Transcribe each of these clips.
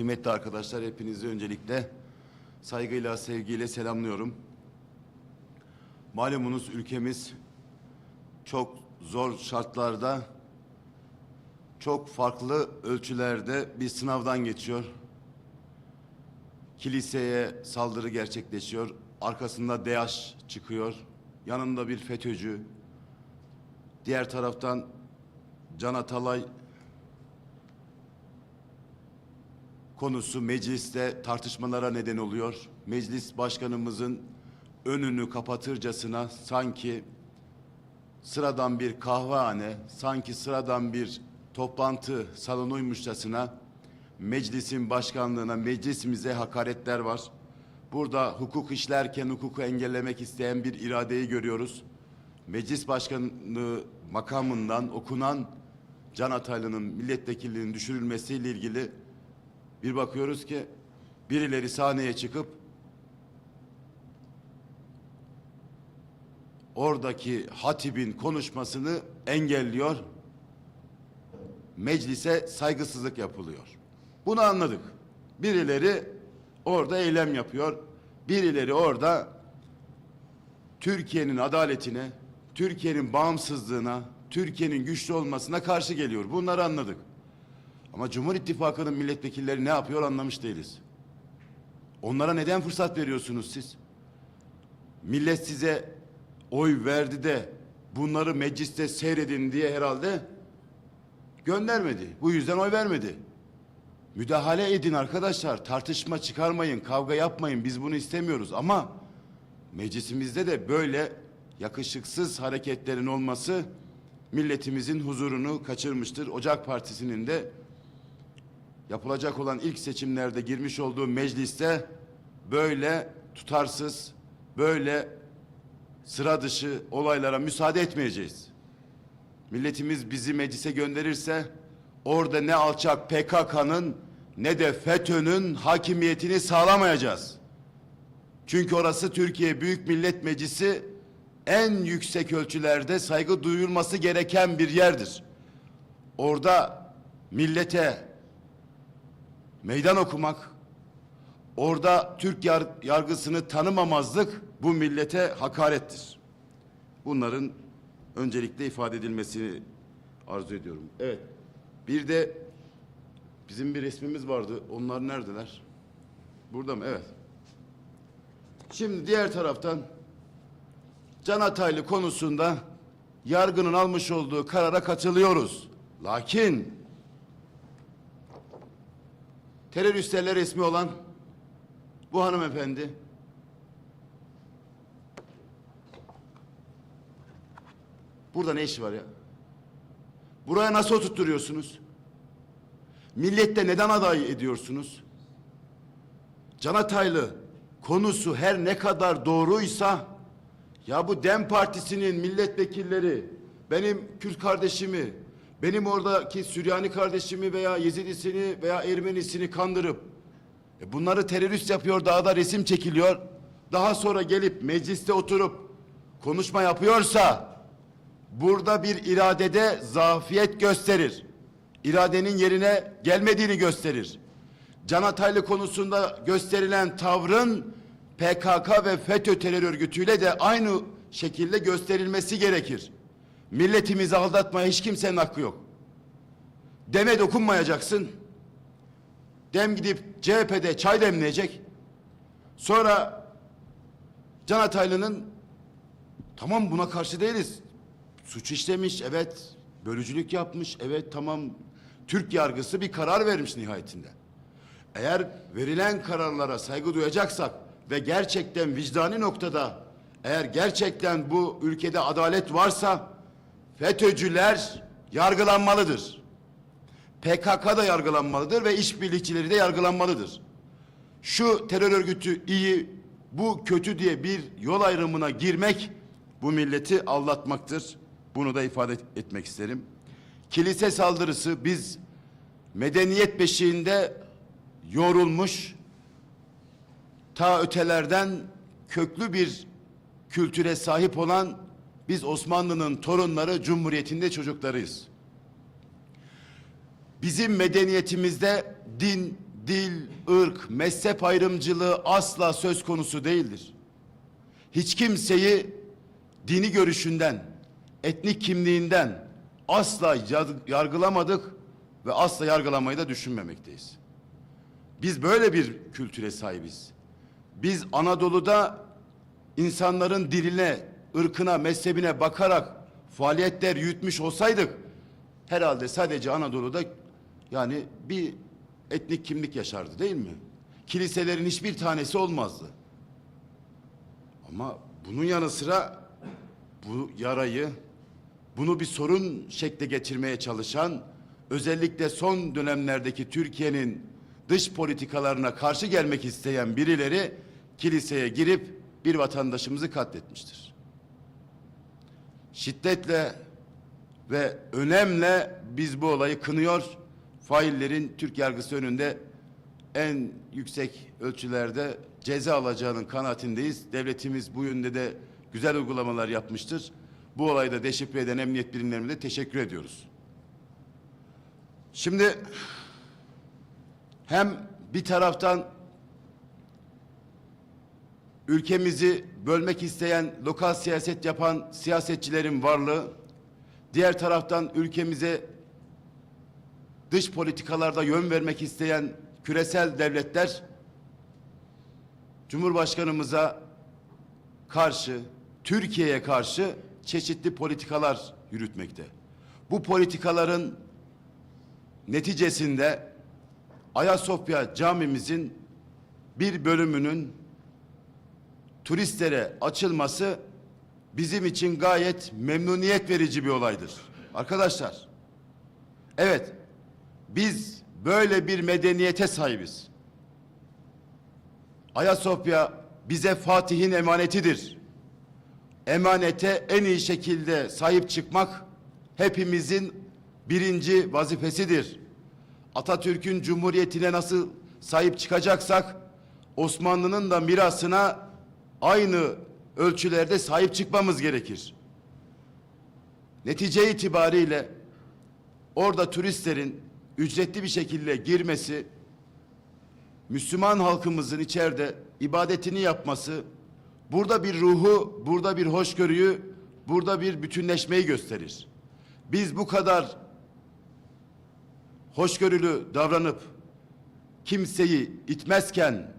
Kıymetli arkadaşlar hepinizi öncelikle saygıyla, sevgiyle selamlıyorum. Malumunuz ülkemiz çok zor şartlarda, çok farklı ölçülerde bir sınavdan geçiyor. Kiliseye saldırı gerçekleşiyor. Arkasında DEAŞ çıkıyor. Yanında bir FETÖ'cü. Diğer taraftan Can Atalay konusu mecliste tartışmalara neden oluyor. Meclis başkanımızın önünü kapatırcasına sanki sıradan bir kahvehane, sanki sıradan bir toplantı salonuymuşçasına meclisin başkanlığına, meclisimize hakaretler var. Burada hukuk işlerken hukuku engellemek isteyen bir iradeyi görüyoruz. Meclis başkanlığı makamından okunan Can Ataylı'nın milletvekilliğinin düşürülmesiyle ilgili bir bakıyoruz ki birileri sahneye çıkıp oradaki hatibin konuşmasını engelliyor. Meclise saygısızlık yapılıyor. Bunu anladık. Birileri orada eylem yapıyor. Birileri orada Türkiye'nin adaletine, Türkiye'nin bağımsızlığına, Türkiye'nin güçlü olmasına karşı geliyor. Bunları anladık. Ama Cumhur İttifakı'nın milletvekilleri ne yapıyor anlamış değiliz. Onlara neden fırsat veriyorsunuz siz? Millet size oy verdi de bunları mecliste seyredin diye herhalde göndermedi. Bu yüzden oy vermedi. Müdahale edin arkadaşlar. Tartışma çıkarmayın, kavga yapmayın. Biz bunu istemiyoruz ama meclisimizde de böyle yakışıksız hareketlerin olması milletimizin huzurunu kaçırmıştır. Ocak Partisi'nin de yapılacak olan ilk seçimlerde girmiş olduğu mecliste böyle tutarsız, böyle sıra dışı olaylara müsaade etmeyeceğiz. Milletimiz bizi meclise gönderirse orada ne alçak PKK'nın ne de FETÖ'nün hakimiyetini sağlamayacağız. Çünkü orası Türkiye Büyük Millet Meclisi en yüksek ölçülerde saygı duyulması gereken bir yerdir. Orada millete meydan okumak, orada Türk yar- yargısını tanımamazlık bu millete hakarettir. Bunların öncelikle ifade edilmesini arzu ediyorum. Evet. Bir de bizim bir resmimiz vardı. Onlar neredeler? Burada mı? Evet. Şimdi diğer taraftan Can Ataylı konusunda yargının almış olduğu karara katılıyoruz. Lakin teröristlerle resmi olan bu hanımefendi burada ne işi var ya? Buraya nasıl oturtturuyorsunuz? Millette neden aday ediyorsunuz? Can Ataylı konusu her ne kadar doğruysa ya bu DEM Partisi'nin milletvekilleri benim Kürt kardeşimi, benim oradaki Süryani kardeşimi veya Yezidisini veya Ermenisini kandırıp e bunları terörist yapıyor, dağda resim çekiliyor. Daha sonra gelip mecliste oturup konuşma yapıyorsa burada bir iradede zafiyet gösterir. İradenin yerine gelmediğini gösterir. Can Ataylı konusunda gösterilen tavrın PKK ve FETÖ terör örgütüyle de aynı şekilde gösterilmesi gerekir. Milletimizi aldatmaya hiç kimsenin hakkı yok. Deme dokunmayacaksın. Dem gidip CHP'de çay demleyecek. Sonra Can Ataylı'nın tamam buna karşı değiliz. Suç işlemiş evet. Bölücülük yapmış evet tamam. Türk yargısı bir karar vermiş nihayetinde. Eğer verilen kararlara saygı duyacaksak ve gerçekten vicdani noktada eğer gerçekten bu ülkede adalet varsa FETÖ'cüler yargılanmalıdır. PKK da yargılanmalıdır ve işbirlikçileri de yargılanmalıdır. Şu terör örgütü iyi, bu kötü diye bir yol ayrımına girmek bu milleti aldatmaktır. Bunu da ifade etmek isterim. Kilise saldırısı biz medeniyet beşiğinde yorulmuş, ta ötelerden köklü bir kültüre sahip olan biz Osmanlı'nın torunları, Cumhuriyet'inde çocuklarıyız. Bizim medeniyetimizde din, dil, ırk, mezhep ayrımcılığı asla söz konusu değildir. Hiç kimseyi dini görüşünden, etnik kimliğinden asla yar- yargılamadık ve asla yargılamayı da düşünmemekteyiz. Biz böyle bir kültüre sahibiz. Biz Anadolu'da insanların diline, ırkına, mezhebine bakarak faaliyetler yürütmüş olsaydık herhalde sadece Anadolu'da yani bir etnik kimlik yaşardı değil mi? Kiliselerin hiçbir tanesi olmazdı. Ama bunun yanı sıra bu yarayı, bunu bir sorun şekle getirmeye çalışan, özellikle son dönemlerdeki Türkiye'nin dış politikalarına karşı gelmek isteyen birileri kiliseye girip bir vatandaşımızı katletmiştir. Şiddetle ve önemle biz bu olayı kınıyor, faillerin Türk yargısı önünde en yüksek ölçülerde ceza alacağının kanaatindeyiz. Devletimiz bu yönde de güzel uygulamalar yapmıştır. Bu olayda deşifre eden emniyet birimlerine de teşekkür ediyoruz. Şimdi hem bir taraftan ülkemizi bölmek isteyen lokal siyaset yapan siyasetçilerin varlığı, diğer taraftan ülkemize dış politikalarda yön vermek isteyen küresel devletler Cumhurbaşkanımıza karşı, Türkiye'ye karşı çeşitli politikalar yürütmekte. Bu politikaların neticesinde Ayasofya camimizin bir bölümünün turistlere açılması bizim için gayet memnuniyet verici bir olaydır. Arkadaşlar, evet biz böyle bir medeniyete sahibiz. Ayasofya bize Fatih'in emanetidir. Emanete en iyi şekilde sahip çıkmak hepimizin birinci vazifesidir. Atatürk'ün cumhuriyetine nasıl sahip çıkacaksak Osmanlı'nın da mirasına aynı ölçülerde sahip çıkmamız gerekir. Netice itibariyle orada turistlerin ücretli bir şekilde girmesi, Müslüman halkımızın içeride ibadetini yapması, burada bir ruhu, burada bir hoşgörüyü, burada bir bütünleşmeyi gösterir. Biz bu kadar hoşgörülü davranıp kimseyi itmezken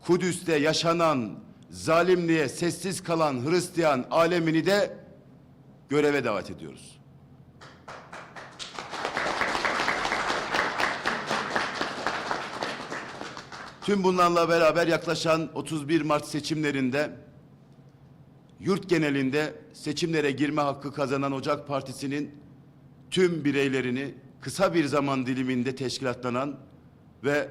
Kudüs'te yaşanan zalimliğe sessiz kalan Hristiyan alemini de göreve davet ediyoruz. Tüm bunlarla beraber yaklaşan 31 Mart seçimlerinde yurt genelinde seçimlere girme hakkı kazanan Ocak Partisi'nin tüm bireylerini kısa bir zaman diliminde teşkilatlanan ve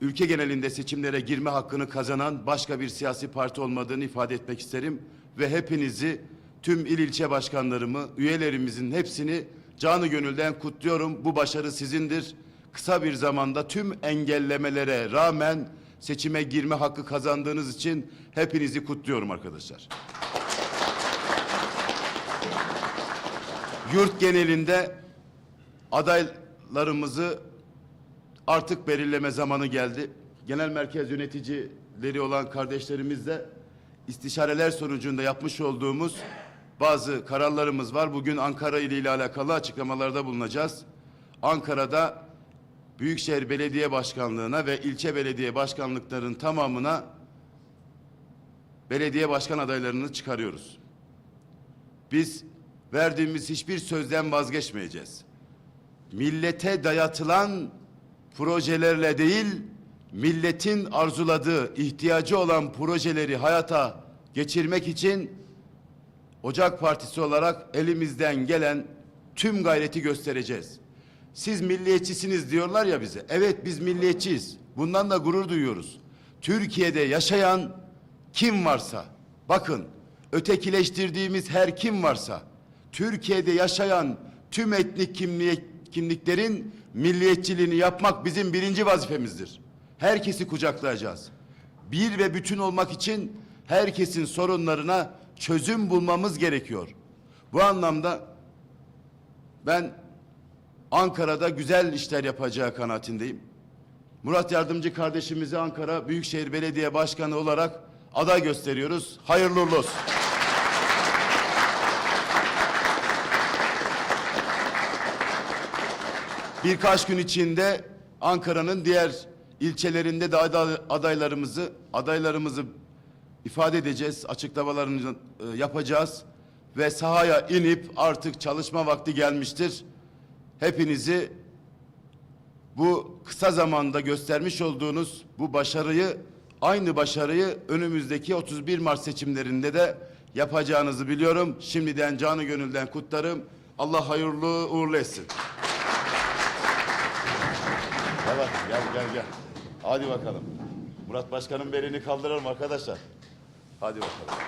ülke genelinde seçimlere girme hakkını kazanan başka bir siyasi parti olmadığını ifade etmek isterim ve hepinizi tüm il ilçe başkanlarımı, üyelerimizin hepsini canı gönülden kutluyorum. Bu başarı sizindir. Kısa bir zamanda tüm engellemelere rağmen seçime girme hakkı kazandığınız için hepinizi kutluyorum arkadaşlar. Yurt genelinde adaylarımızı artık belirleme zamanı geldi. Genel merkez yöneticileri olan kardeşlerimizle istişareler sonucunda yapmış olduğumuz bazı kararlarımız var. Bugün Ankara ile ile alakalı açıklamalarda bulunacağız. Ankara'da Büyükşehir Belediye Başkanlığı'na ve ilçe belediye başkanlıklarının tamamına belediye başkan adaylarını çıkarıyoruz. Biz verdiğimiz hiçbir sözden vazgeçmeyeceğiz. Millete dayatılan projelerle değil, milletin arzuladığı, ihtiyacı olan projeleri hayata geçirmek için Ocak Partisi olarak elimizden gelen tüm gayreti göstereceğiz. Siz milliyetçisiniz diyorlar ya bize. Evet biz milliyetçiyiz. Bundan da gurur duyuyoruz. Türkiye'de yaşayan kim varsa, bakın ötekileştirdiğimiz her kim varsa, Türkiye'de yaşayan tüm etnik kimliklerin milliyetçiliğini yapmak bizim birinci vazifemizdir. Herkesi kucaklayacağız. Bir ve bütün olmak için herkesin sorunlarına çözüm bulmamız gerekiyor. Bu anlamda ben Ankara'da güzel işler yapacağı kanaatindeyim. Murat Yardımcı kardeşimizi Ankara Büyükşehir Belediye Başkanı olarak aday gösteriyoruz. Hayırlı uğurlu olsun. Birkaç gün içinde Ankara'nın diğer ilçelerinde de aday- adaylarımızı adaylarımızı ifade edeceğiz. Açıklamalarını e, yapacağız ve sahaya inip artık çalışma vakti gelmiştir. Hepinizi bu kısa zamanda göstermiş olduğunuz bu başarıyı aynı başarıyı önümüzdeki 31 Mart seçimlerinde de yapacağınızı biliyorum. Şimdiden canı gönülden kutlarım. Allah hayırlı uğurlu etsin. Gel bak, gel gel gel. Hadi bakalım. Murat Başkan'ın belini kaldıralım arkadaşlar. Hadi bakalım.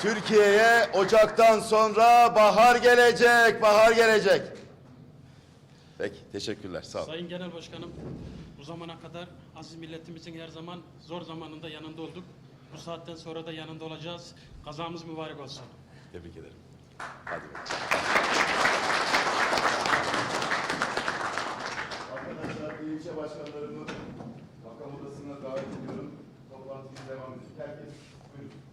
Türkiye'ye Ocak'tan sonra bahar gelecek, bahar gelecek. Peki, teşekkürler. Sağ olun. Sayın Genel Başkanım, bu zamana kadar aziz milletimizin her zaman zor zamanında yanında olduk. Bu saatten sonra da yanında olacağız. Kazamız mübarek olsun. Tebrik ederim. Hadi. ilçe başkanlarımı bakan odasına davet ediyorum. Toplantıyı devam edin. Herkes buyurun.